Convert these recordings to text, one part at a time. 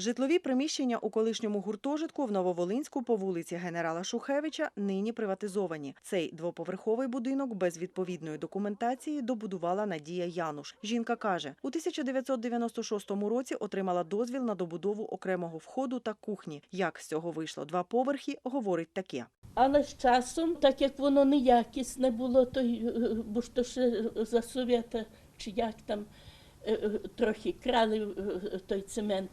Житлові приміщення у колишньому гуртожитку в Нововолинську по вулиці генерала Шухевича нині приватизовані. Цей двоповерховий будинок без відповідної документації добудувала Надія Януш. Жінка каже, у 1996 році отримала дозвіл на добудову окремого входу та кухні. Як з цього вийшло два поверхи, говорить таке. Але з часом, так як воно неякісне було, то, е, бо ж то ще за совєта, чи як там е, е, трохи крали той цемент,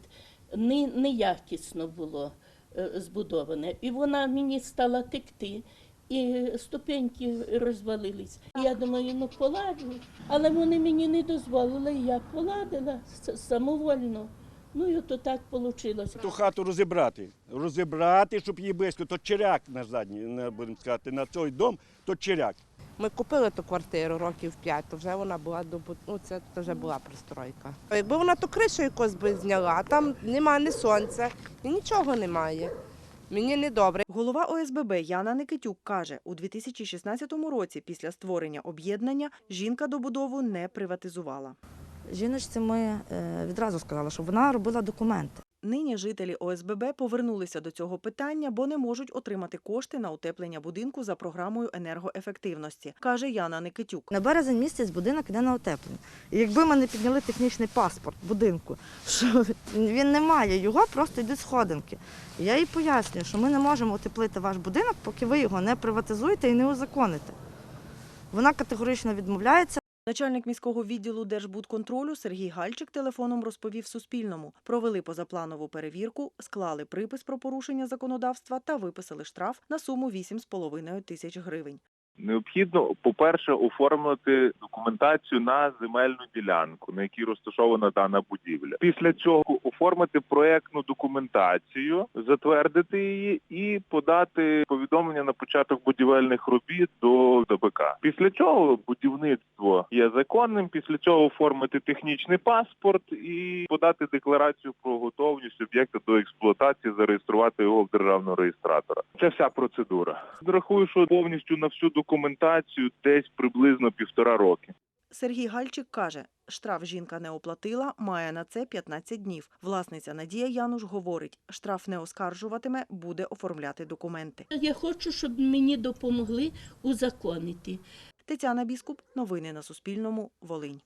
неякісно було е, збудоване. І вона мені стала текти. І ступеньки розвалились. Я думаю, ну поладжу. Але вони мені не дозволили, я поладила самовольно. Ну і то так вийшло. Ту хату розібрати. Розібрати, щоб її близько. То черяк на задній, будемо сказати, на цей дом, то черяк. Ми купили ту квартиру років п'ять, то вже вона була добу... ну, це то вже була пристройка. Якби вона ту кришу якось би зняла, а там немає ні сонця і нічого немає. Мені не добре. Голова ОСББ Яна Никитюк каже, у 2016 році після створення об'єднання жінка добудову не приватизувала. Жіночці ми е, відразу сказали, щоб вона робила документи. Нині жителі ОСББ повернулися до цього питання, бо не можуть отримати кошти на утеплення будинку за програмою енергоефективності, каже Яна Никитюк. На березень місяць будинок йде на утеплення. Якби ми не підняли технічний паспорт будинку, що він не має, його просто йдуть сходинки. Я їй пояснюю, що ми не можемо утеплити ваш будинок, поки ви його не приватизуєте і не узаконите. Вона категорично відмовляється. Начальник міського відділу Держбудконтролю Сергій Гальчик телефоном розповів Суспільному. Провели позапланову перевірку, склали припис про порушення законодавства та виписали штраф на суму 8,5 тисяч гривень. Необхідно, по-перше, оформити документацію на земельну ділянку, на якій розташована дана будівля. Після цього оформити проектну документацію, затвердити її і подати повідомлення на початок будівельних робіт до ДБК. Після цього будівництво є законним. Після цього оформити технічний паспорт і подати декларацію про готовність об'єкта до експлуатації, зареєструвати його в державного реєстратора. Це вся процедура. Рахую, що повністю на всю документацію десь приблизно півтора роки. Сергій Гальчик каже, штраф жінка не оплатила, має на це 15 днів. Власниця Надія Януш говорить, штраф не оскаржуватиме, буде оформляти документи. Я хочу, щоб мені допомогли узаконити. Тетяна Біскуп, новини на Суспільному, Волинь.